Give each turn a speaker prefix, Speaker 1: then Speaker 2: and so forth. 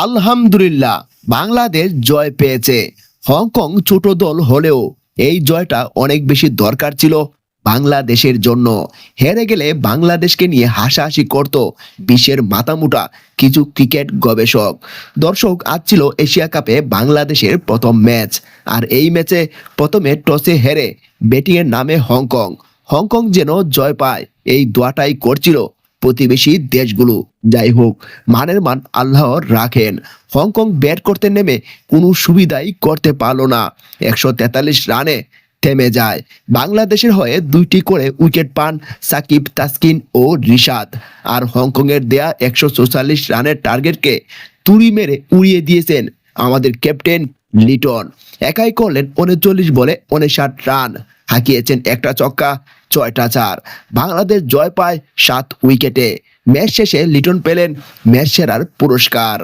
Speaker 1: আলহামদুলিল্লাহ, বাংলাদেশ জয় পেয়েছে। হংকং ছোট দল হলেও এই জয়টা অনেক বেশি দরকার ছিল বাংলাদেশের জন্য। হেরে গেলে বাংলাদেশকে নিয়ে হাসাহাসি করত বিশ্বের মাতামুটা কিছু ক্রিকেট গবেষক। দর্শক, আজ ছিল এশিয়া কাপে বাংলাদেশের প্রথম ম্যাচ। আর এই ম্যাচে প্রথমে টসে হেরে ব্যাটিংয়ের নামে হংকং। হংকং যেন জয় পায়, এই দোয়াটাই করছিল প্রতিবেশী দেশগুলো। যাই হোক, মানের মান আল্লাহ রাখেন। হংকং ব্যাট করতে নেমে কোনো সুবিধাই করতে পারল না। একশো তেতাল্লিশ রানে থেমে যায়। বাংলাদেশের হয়ে দুইটি করে উইকেট পান সাকিব, তাসকিন ও রিশাদ। আর হংকংয়ের দেয়া একশো রানের টার্গেটকে তুড়ি মেরে উড়িয়ে দিয়েছেন আমাদের ক্যাপ্টেন লিটন। একাই করলেন উনচল্লিশ বলে উনষাট রান। হাঁকিয়েছেন একটা চক্কা ছয়টা চার। বাংলাদেশ জয় পায় সাত উইকেটে। ম্যাচ শেষে লিটন পেলেন ম্যাচ সেরার পুরস্কার।